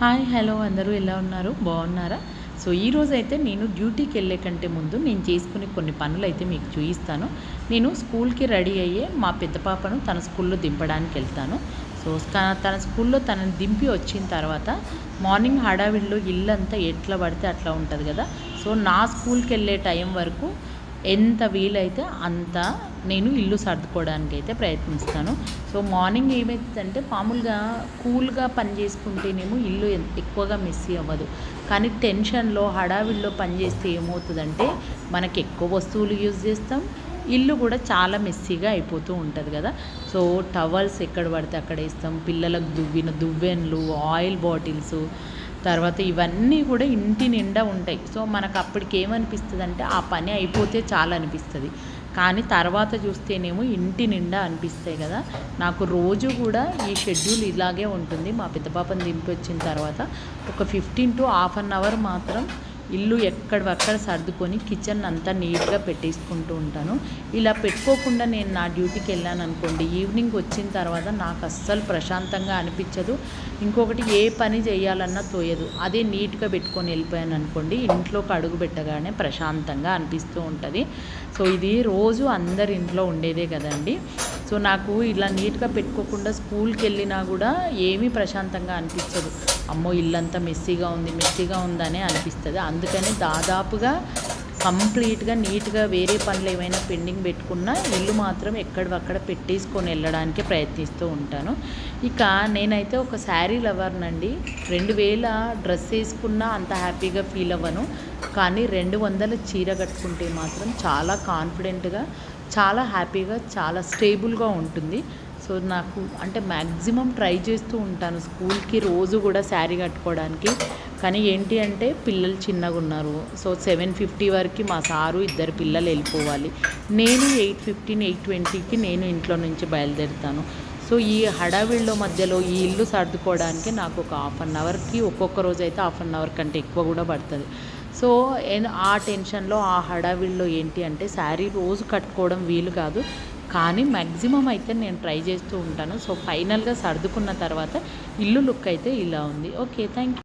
Hi hello అందరూ ఎలా ఉన్నారు? బాగున్నారా? సో ఈరోజు అయితే నేను డ్యూటీకి వెళ్ళే కంటే ముందు నేను చేసుకునే కొన్ని పనులు అయితే మీకు చూపిస్తాను నేను స్కూల్కి రెడీ అయ్యే మా పెద్ద పాపను తన స్కూల్లో దింపడానికి వెళ్తాను. సో తన స్కూల్లో తనని దింపి వచ్చిన తర్వాత మార్నింగ్ హడావిడిలో ఇల్లంతా ఎట్లా పడితే అట్లా ఉంటుంది కదా? సో నా స్కూల్కి వెళ్ళే టైం వరకు ఎంత వీలైతే అంత నేను ఇల్లు సర్దుకోవడానికి అయితే ప్రయత్నిస్తాను. సో మార్నింగ్ ఏమవుతుందంటే మామూలుగా కూల్గా పని చేసుకుంటేనేమో ఇల్లు ఎక్కువగా మెస్సీ అవ్వదు. కానీ టెన్షన్లో హడావిడిలో పని చేస్తే ఏమవుతుందంటే మనకి ఎక్కువ వస్తువులు యూజ్ చేస్తాం. ఇల్లు కూడా చాలా మెస్సీగా అయిపోతూ ఉంటుంది కదా. సో టవల్స్ ఎక్కడ పడితే అక్కడ వేస్తాం. పిల్లలకు దువ్విన దువ్వెన్లు ఆయిల్ బాటిల్స్ తర్వాత ఇవన్నీ కూడా ఇంటి నిండా ఉంటాయి. సో మనకు అప్పటికి ఏమనిపిస్తుంది అంటే ఆ పని అయిపోతే చాలా అనిపిస్తుంది కానీ తర్వాత చూస్తేనేమో ఇంటి నిండా అనిపిస్తాయి కదా. నాకు రోజు కూడా ఈ షెడ్యూల్ ఇలాగే ఉంటుంది. మా పెద్ద పాపని దింపి వచ్చిన తర్వాత ఒక fifteen to half an hour మాత్రం ఇల్లు ఎక్కడక్కడ సర్దుకొని కిచెన్ అంతా నీట్గా పెట్టేసుకుంటూ ఉంటాను. ఇలా పెట్టుకోకుండా నేను నా డ్యూటీకి వెళ్ళాను అనుకోండి ఈవినింగ్ వచ్చిన తర్వాత నాకు అస్సలు ప్రశాంతంగా అనిపించదు. ఇంకొకటి ఏ పని చేయాలన్నా తోయదు. అదే నీట్గా పెట్టుకొని వెళ్ళిపోయాను అనుకోండి ఇంట్లోకి అడుగు పెట్టగానే ప్రశాంతంగా అనిపిస్తూ ఉంటుంది. సో ఇది రోజు అందరి ఇంట్లో ఉండేదే కదండి. సో నాకు ఇలా నీట్గా పెట్టుకోకుండా స్కూల్కి వెళ్ళినా కూడా ఏమీ ప్రశాంతంగా అనిపించదు. అమ్మో ఇల్లంతా మెస్సీగా ఉంది మెస్సీగా ఉందనే అనిపిస్తుంది. అందుకని దాదాపుగా కంప్లీట్గా నీట్గా వేరే పనులు ఏమైనా పెండింగ్ పెట్టుకున్నా ఇల్లు మాత్రం ఎక్కడవక్కడ పెట్టేసుకొని వెళ్ళడానికి ప్రయత్నిస్తూ ఉంటాను. ఇక నేనైతే ఒక శారీ లవర్నండి రెండు వేల డ్రెస్ వేసుకున్నా అంత హ్యాపీగా ఫీల్ అవ్వను. కానీ రెండు వందల చీర కట్టుకుంటే మాత్రం చాలా కాన్ఫిడెంట్గా చాలా హ్యాపీగా చాలా స్టేబుల్గా ఉంటుంది. సో నాకు అంటే మ్యాక్సిమం ట్రై చేస్తూ ఉంటాను స్కూల్కి రోజు కూడా శారీ కట్టుకోవడానికి. కానీ ఏంటి అంటే పిల్లలు చిన్నగా ఉన్నారు. సో సెవెన్ ఫిఫ్టీ వరకు మా సారు ఇద్దరు పిల్లలు వెళ్ళిపోవాలి. నేను ఎయిట్ ఫిఫ్టీన్ ఎయిట్ ట్వంటీకి నేను ఇంట్లో నుంచి బయలుదేరుతాను. సో ఈ హడావిళ్ళ మధ్యలో ఈ ఇల్లు సర్దుకోవడానికి నాకు ఒక హాఫ్ అన్ అవర్కి ఒక్కొక్క రోజు అయితే హాఫ్ అన్ అవర్ కంటే ఎక్కువ కూడా పడుతుంది. సో ఆ టెన్షన్లో ఆ హడావిడిలో ఏంటి అంటే శారీ రోజు కట్టుకోవడం వీలు కాదు. కానీ మ్యాక్సిమం అయితే నేను ట్రై చేస్తూ ఉంటాను. సో ఫైనల్గా సర్దుకున్న తర్వాత ఇల్లు లుక్ అయితే ఇలా ఉంది. Okay thank you